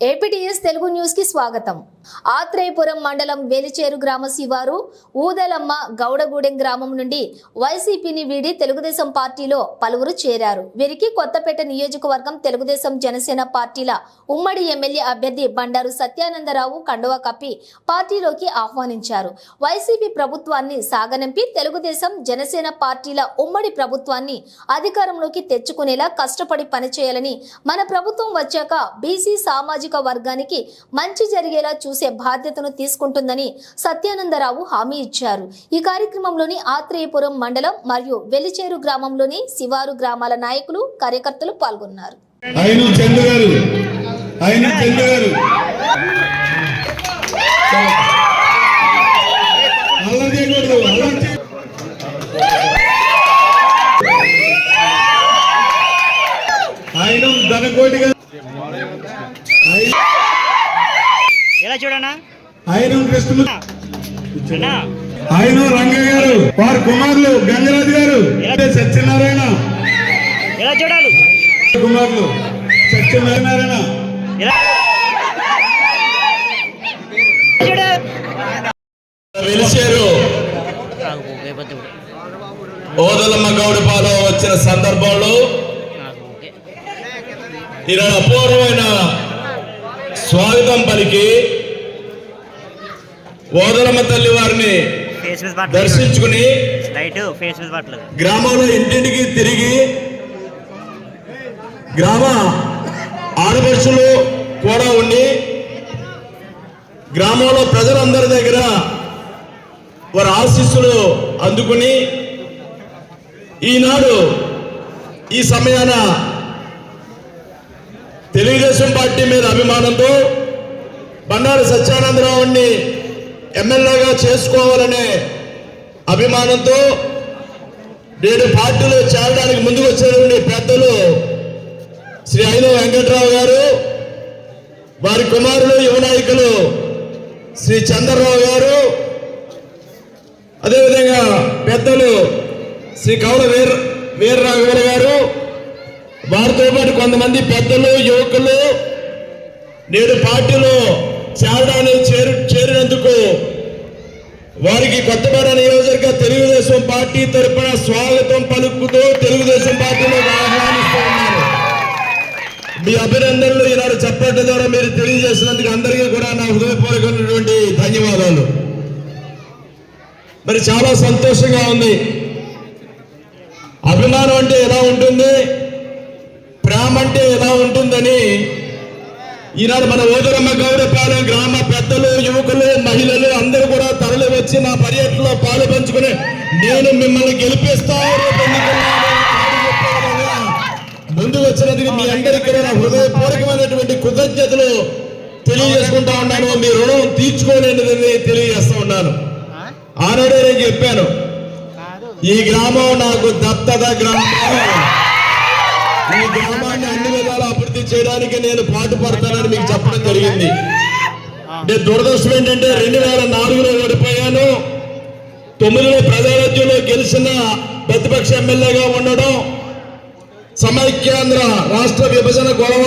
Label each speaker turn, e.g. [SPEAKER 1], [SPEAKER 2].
[SPEAKER 1] APTS Telugu న్యూస్కి స్వాగతం. ఆత్రేయపురం మండలం వెలిచేరు గ్రామ శివారు ఊదలమ్మ గౌడగూడెం గ్రామం నుండి వైసీపీని వీడి తెలుగుదేశం పార్టీలో పలువురు చేరారు. వీరికి కొత్తపేట నియోజకవర్గం తెలుగుదేశం జనసేన పార్టీల ఉమ్మడి ఎమ్మెల్యే అభ్యర్థి బండారు సత్యానందరావు కండువా కప్పి పార్టీలోకి ఆహ్వానించారు. వైసీపీ ప్రభుత్వాన్ని సాగనంపి తెలుగుదేశం జనసేన పార్టీల ఉమ్మడి ప్రభుత్వాన్ని అధికారంలోకి తెచ్చుకునేలా కష్టపడి పనిచేయాలని మన ప్రభుత్వం వచ్చాక బీసీ సామాజిక వర్గానికి మంచి జరిగేలా చూసే బాధ్యతను తీసుకుంటుందని సత్యానందరావు హామీ ఇచ్చారు. ఈ కార్యక్రమంలోని ఆత్రేయపురం మండలం మరియు వెలిచేరు గ్రామంలోని శివారు గ్రామాల నాయకులు కార్యకర్తలు పాల్గొన్నారు.
[SPEAKER 2] ఆయన ధనకోటిగా
[SPEAKER 3] ఎలా చూడనా?
[SPEAKER 2] ఆయన ఆయన రంగయ్య గారు వారి కుమారులు గంగరాజు గారు. సత్యనారాయణ.
[SPEAKER 3] ఎలా చూడాలి?
[SPEAKER 2] కుమారులు సత్యనారాయణ.
[SPEAKER 3] పొద్దు
[SPEAKER 4] ఓదలమ్మ గౌడపాలెం వచ్చిన సందర్భంలో ఈనాడు అపూర్వమైన స్వాగతం పలికి ఓదలమ్మ తల్లి వారిని దర్శించుకుని గ్రామంలో ఇంటింటికి తిరిగి గ్రామ ఆడపడుచులు కూడా ఉండి గ్రామంలో ప్రజలందరి దగ్గర వారి ఆశీస్సులు అందుకుని ఈనాడు ఈ సమయాన తెలుగుదేశం పార్టీ మీద అభిమానంతో బండారు సత్యానందరావుని ఎమ్మెల్యేగా చేసుకోవాలనే అభిమానంతో నేడు పార్టీలో చేరడానికి ముందుకు వచ్చినటువంటి పెద్దలు శ్రీ ఐన వెంకట్రావు గారు వారి కుమారులు యువ నాయకులు శ్రీ చంద్రరావు గారు అదేవిధంగా పెద్దలు శ్రీ కౌల వీర వీరరాఘవులు గారు వారితో పాటు కొంతమంది పెద్దలు యువకులు నేడు పార్టీలో చేరడానికి చేరు చేరినందుకు వారికి కొత్తపేట నియోజకవర్గ తెలుగుదేశం పార్టీ తరపున స్వాగతం పలుకుతూ తెలుగుదేశం పార్టీలో ఆహ్వానిస్తూ ఉన్నారు. మీ అభినందనలు ఈనాడు చెప్పడం ద్వారా మీరు తెలియజేసినందుకు అందరికీ కూడా నా హృదయపూర్వకమైనటువంటి ధన్యవాదాలు. మరి చాలా సంతోషంగా ఉంది. అభిమానం అంటే ఎలా ఉంటుంది? ప్రేమ అంటే ఎలా ఉంటుందని ఈనాడు మన ఓదరమ్మ గౌరపాలెం గ్రామ పెద్దలు యువకులు మహిళలు అందరూ కూడా తరలి వచ్చి నా పర్యటనలో పాలు పంచుకుని నేను మిమ్మల్ని గెలిపిస్తాను ముందు వచ్చినందుకు మీ అందరికీ కూడా హృదయపూర్వకమైనటువంటి కృతజ్ఞతలు తెలియజేసుకుంటా ఉన్నాను. మీ రుణం తీర్చుకోలేనిదని తెలియజేస్తా ఉన్నాను. ఆనాడే నేను చెప్పాను. ఈ గ్రామం నాకు దత్తత గ్రామం. ఈ గ్రామాన్ని అన్ని చేయడానికి నేను పాటు పడతానని మీకు చెప్పడం జరిగింది. అంటే దురదృష్టం ఏంటంటే రెండు వేల నాలుగులో ఓడిపోయాను తొమ్మిదిలో ప్రజారాజ్యంలో గెలిచిన ప్రతిపక్ష ఎమ్మెల్యేగా ఉండడం సమైక్యాంధ్ర రాష్ట్ర విభజన గొడవ